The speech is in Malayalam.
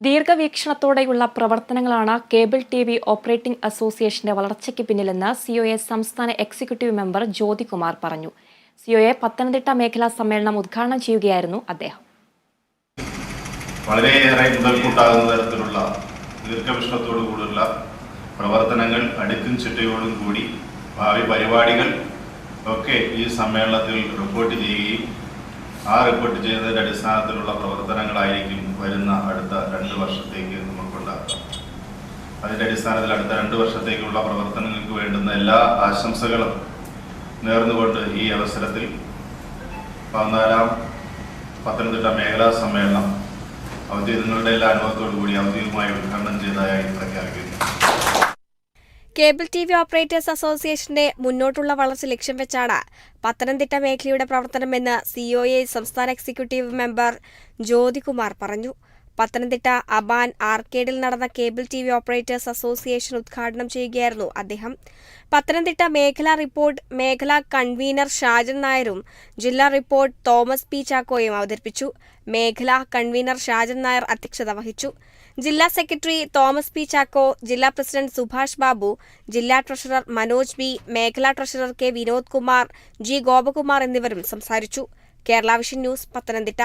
ദീർഘവീക്ഷണത്തോടെയുള്ള പ്രവർത്തനങ്ങളാണ് കേബിൾ ടി വി ഓപ്പറേറ്റിംഗ് അസോസിയേഷന്റെ വളർച്ചയ്ക്ക് പിന്നിലെന്ന് സി ഒ എ സംസ്ഥാന എക്സിക്യൂട്ടീവ് മെമ്പർ ജ്യോതികുമാർ പറഞ്ഞു. സി ഒ എ പത്തനംതിട്ട മേഖലാ സമ്മേളനം ഉദ്ഘാടനം ചെയ്യുകയായിരുന്നു അദ്ദേഹം. വളരെയേറെ മുതൽക്കൂട്ടാകുന്ന തരത്തിലുള്ള ദീർഘവീക്ഷണത്തോടു കൂടിയുള്ള പ്രവർത്തനങ്ങൾ അടുക്കും ചിട്ടയോടും കൂടി ഭാവി പരിപാടികൾ ഒക്കെ ഈ സമ്മേളനത്തിൽ റിപ്പോർട്ട് ചെയ്യുകയും ആ റിപ്പോർട്ട് ചെയ്തതിന്റെ അടിസ്ഥാനത്തിലുള്ള പ്രവർത്തനങ്ങളായിരിക്കും വരുന്ന അടുത്ത രണ്ട് വർഷത്തേക്ക് നമുക്കുണ്ടാക്കുക അതിന്റെ അടിസ്ഥാനത്തിൽ അടുത്ത രണ്ട് വർഷത്തേക്കുള്ള പ്രവർത്തനങ്ങൾക്ക് വേണ്ടുന്ന എല്ലാ ആശംസകളും നേർന്നുകൊണ്ട് ഈ അവസരത്തിൽ പതിനാലാം പത്തനംതിട്ട മേഖലാ സമ്മേളനം ഔദ്യോഗികങ്ങളുടെ എല്ലാ അനുഭവത്തോടു കൂടി ഔദ്യോഗികമായി ഉദ്ഘാടനം ചെയ്തതായി കേബിൾ ടി വി ഓപ്പറേറ്റേഴ്സ് അസോസിയേഷന്റെ മുന്നോട്ടുള്ള വളർച്ച ലക്ഷ്യം വെച്ചാണ് പത്തനംതിട്ട മേഖലയുടെ പ്രവർത്തനമെന്ന് സിഒഎ സംസ്ഥാന എക്സിക്യൂട്ടീവ് മെമ്പർ ജ്യോതികുമാർ പറഞ്ഞു. പത്തനംതിട്ട അബാൻ ആർക്കേഡിൽ നടന്ന cable T V operators association ഉദ്ഘാടനം ചെയ്യുകയായിരുന്നു അദ്ദേഹം. പത്തനംതിട്ട മേഖലാ റിപ്പോർട്ട് മേഖലാ കൺവീനർ ഷാജൻ നായരും ജില്ലാ റിപ്പോർട്ട് തോമസ് പി ചാക്കോയും അവതരിപ്പിച്ചു. മേഖലാ കൺവീനർ ഷാജൻ നായർ അധ്യക്ഷത വഹിച്ചു. ജില്ലാ സെക്രട്ടറി തോമസ് പി ചാക്കോ ജില്ലാ പ്രസിഡന്റ് സുഭാഷ് ബാബു ജില്ലാ ട്രഷറർ മനോജ് ബി മേഖലാ treasurer K Vinod Kumar G Gopakumar എന്നിവരും സംസാരിച്ചു. Kerala vision news Pathanamthitta.